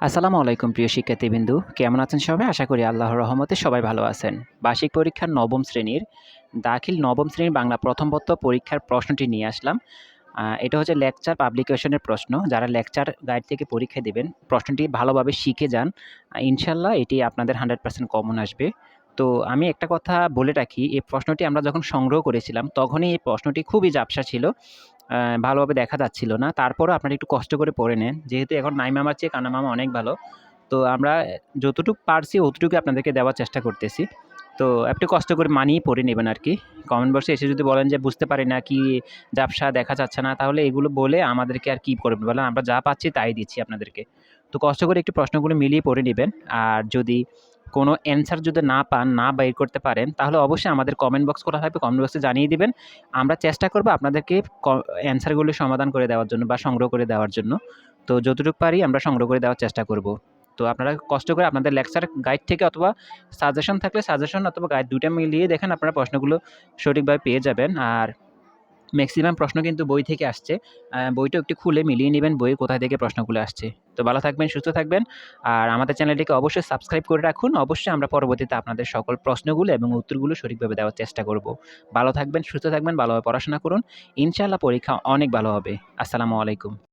আসসালামু আলাইকুম, প্রিয় শিক্ষার্থীবৃন্দু। কেমন আছেন সবাই? আশা করি আল্লাহর রহমতে সবাই ভালো আছেন। বার্ষিক পরীক্ষার নবম শ্রেণির দাখিল নবম শ্রেণির বাংলা প্রথম পত্র পরীক্ষার প্রশ্নটি নিয়ে আসলাম। এটা হচ্ছে লেকচার পাবলিকেশনের প্রশ্ন। যারা লেকচার গাইড থেকে পরীক্ষা দেবেন, প্রশ্নটি ভালোভাবে শিখে যান। ইনশাল্লাহ এটি আপনাদের হান্ড্রেড পার্সেন্ট কমন আসবে। তো আমি একটা কথা বলে রাখি, এই প্রশ্নটি আমরা যখন সংগ্রহ করেছিলাম, তখনই এই প্রশ্নটি খুবই জাপসা ছিল। ভালোভাবে দেখা যাচ্ছিল না। তারপরও আপনারা একটু কষ্ট করে পড়ে নেন। যেহেতু এখন নাই মামার চেয়ে কানা মামা অনেক ভালো। তো আমরা যতটুকু পারছি অতটুকু আপনাদেরকে দেওয়ার চেষ্টা করতেছি। তো একটু কষ্ট করে মানিয়ে পড়ে নেবেন আর কি কমেন্ট বক্সে এসে যদি বলেন যে, বুঝতে পারি না কি ব্যবসা দেখা যাচ্ছে না, তাহলে এগুলো বলে আমাদেরকে আর কি করবেন? বলেন, আমরা যা পাচ্ছি তাই দিচ্ছি আপনাদেরকে। তো কষ্ট করে একটু প্রশ্নগুলো মিলিয়ে পড়ে নেবেন। আর যদি কোনো অ্যান্সার যদি না পান, না বাইর করতে পারেন, তাহলে অবশ্যই আমাদের কমেন্ট বক্স করা থাকবে। কমেন্ট বক্সে জানিয়ে দিবেন। আমরা চেষ্টা করব আপনাদেরকে অ্যান্সারগুলো সমাধান করে দেওয়ার জন্য বা সংগ্রহ করে দেওয়ার জন্য। তো যতটুকু পারি আমরা সংগ্রহ করে দেওয়ার চেষ্টা করব। তো আপনারা কষ্ট করে আপনাদের লেকচার গাইড থেকে অথবা সাজেশন থাকলে সাজেশন অথবা গাইড দুইটা মিলিয়ে দেখেন আপনারা প্রশ্নগুলো সঠিকভাবে পেয়ে যাবেন। আর ম্যাক্সিমাম প্রশ্ন কিন্তু বই থেকে আসছে। বইটা একটু খুলে মিলিয়ে নেবেন, বই কোথায় থেকে প্রশ্নগুলো আসছে। তো ভালো থাকবেন, সুস্থ থাকবেন। আর আমাদের চ্যানেলটিকে অবশ্যই সাবস্ক্রাইব করে রাখুন। অবশ্যই আমরা পরবর্তীতে আপনাদের সকল প্রশ্নগুলো এবং উত্তরগুলো সঠিকভাবে দেওয়ার চেষ্টা করব। ভালো থাকবেন, সুস্থ থাকবেন, ভালোভাবে পড়াশোনা করুন। ইনশাআল্লাহ পরীক্ষা অনেক ভালো হবে। আসসালামু আলাইকুম।